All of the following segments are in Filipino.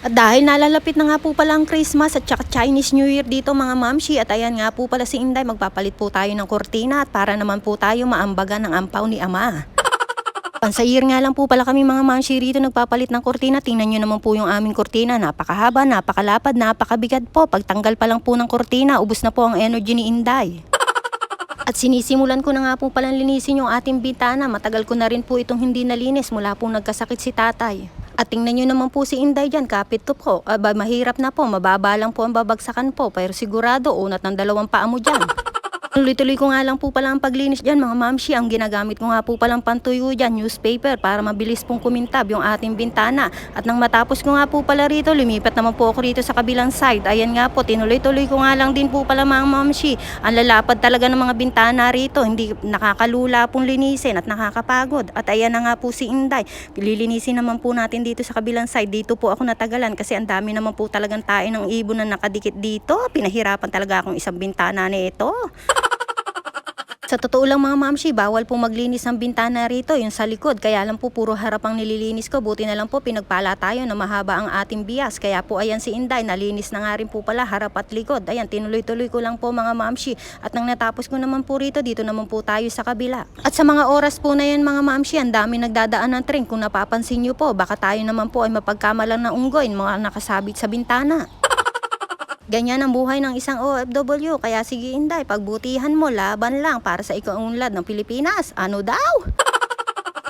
At dahil nalalapit na nga po pala ang Christmas at saka Chinese New Year dito mga mamshi at ayan nga po pala si Inday magpapalit po tayo ng kortina at para naman po tayo maambagan ng ampaw ni Ama. Pansayir nga lang po pala kami mga mamshi rito nagpapalit ng kortina. Tingnan nyo naman po yung aming kortina. Napakahaba, napakalapad, napakabigat po. Pagtanggal pa lang po ng kortina, ubos na po ang energy ni Inday. At sinisimulan ko na nga po palang linisin yung ating bintana. Matagal ko na rin po itong hindi nalinis mula po nagkasakit si tatay. At tingnan nyo naman po si Inday dyan, kapit to po. Aba, mahirap na po, mababa lang po ang babagsakan po. Pero sigurado, unat ng dalawang paa mo dyan. Tuloy-tuloy ko nga lang po pala ang paglinis dyan mga mamshi. Ang ginagamit ko nga po palang pantuyo dyan, newspaper, para mabilis pong kumintab yung ating bintana. At nang matapos ko nga po pala rito, lumipat naman po ako rito sa kabilang side. Ayan nga po, tinuloy-tuloy ko nga lang din po pala mga mamshi. Ang lalapad talaga ng mga bintana rito. Hindi nakakalula pong linisin at nakakapagod. At ayan na nga po si Inday. Lilinisin naman po natin dito sa kabilang side. Dito po ako natagalan kasi ang dami naman po talagang tae ng ibon na nakadikit dito. Pinahirapan talaga akong isang bintana nito. Sa totoo lang mga mamshi, bawal po maglinis ng bintana rito, yung sa likod. Kaya lang po puro harap ang nililinis ko. Buti na lang po pinagpala tayo na mahaba ang ating bias. Kaya po ayan si Inday, nalinis na nga rin po pala harap at likod. Ayan, tinuloy-tuloy ko lang po mga mamshi. At nang natapos ko naman po rito, dito naman po tayo sa kabila. At sa mga oras po na yan mga mamshi, ang dami nagdadaan ng train. Kung napapansin nyo po, baka tayo naman po ay mapagkamalan ng unggoy, mga nakasabit sa bintana. Ganyan ang buhay ng isang OFW. Kaya sige Inday, pagbutihan mo, laban lang para sa ikaunlad ng Pilipinas. Ano daw?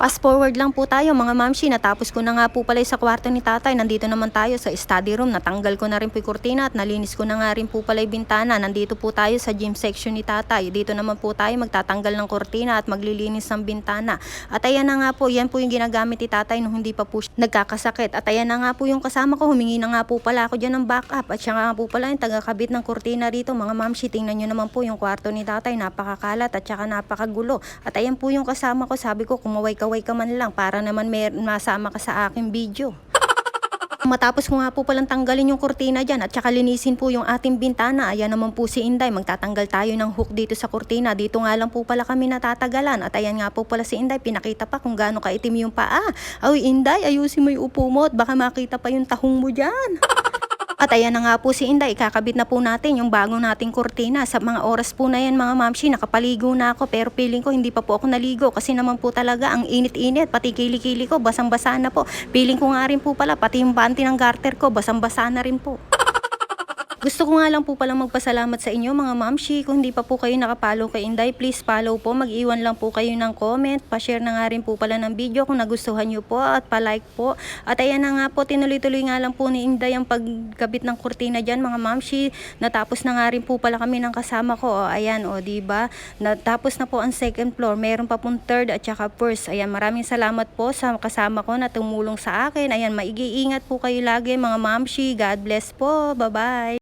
Fast forward lang po tayo mga mamshi. Natapos ko na nga po pala sa kwarto ni tatay. Nandito naman tayo sa study room. Natanggal ko na rin po yung kurtina at nalinis ko na nga rin po pala yung bintana. Nandito po tayo sa gym section ni tatay. Dito naman po tayo magtatanggal ng kurtina at maglilinis ng bintana. At ayan na nga po, yan po yung ginagamit ni tatay nung hindi pa po nagkakasakit. At ayan na nga po yung kasama ko. Humingi na nga po pala ako dyan ng backup. At siya nga po pala yung tagakabit ng kurtina rito. Mga mamshi, tingnan nyo naman po yung kwarto ni tatay. Napakakalat at saka napakagulo. At ayan po yung kasama ko. Sabi ko, kumaway-kaway ka man lang para naman may masama ka sa aking video. Matapos ko nga po palang tanggalin yung kurtina dyan at saka linisin po yung ating bintana. Ayan naman po si Inday, magtatanggal tayo ng hook dito sa kurtina. Dito nga lang po pala kami natatagalan. At ayan nga po pala si Inday, pinakita pa kung gaano kaitim yung paa. Ay Inday, ayusin mo yung upo mo at baka makita pa yung tahong mo dyan. At ayan na nga po si Inday, ikakabit na po natin yung bago nating kurtina. Sa mga oras po na yan mga mamshi, nakapaligo na ako pero feeling ko hindi pa po ako naligo kasi naman po talaga ang init-init, pati kilikili ko, basang-basa na po. Feeling ko nga rin po pala, pati yung panty ng garter ko, basang-basa na rin po. Gusto ko nga lang po palang magpasalamat sa inyo mga mamshi. Kung hindi pa po kayo nakapalo kay Inday, please follow po. Mag-iwan lang po kayo ng comment. Pa-share na nga rin po pala ng video kung nagustuhan nyo po at pa-like po. At ayan na nga po, tinuloy-tuloy nga lang po ni Inday ang pagkabit ng kurtina dyan mga mamshi. Natapos na nga rin po pala kami ng kasama ko. O, ayan o, diba? Natapos na po ang second floor. Meron pa pong third at saka first. Ayan, maraming salamat po sa kasama ko na tumulong sa akin. Ayan, maigi-ingat po kayo lagi mga mamshi. God bless po. Bye-bye.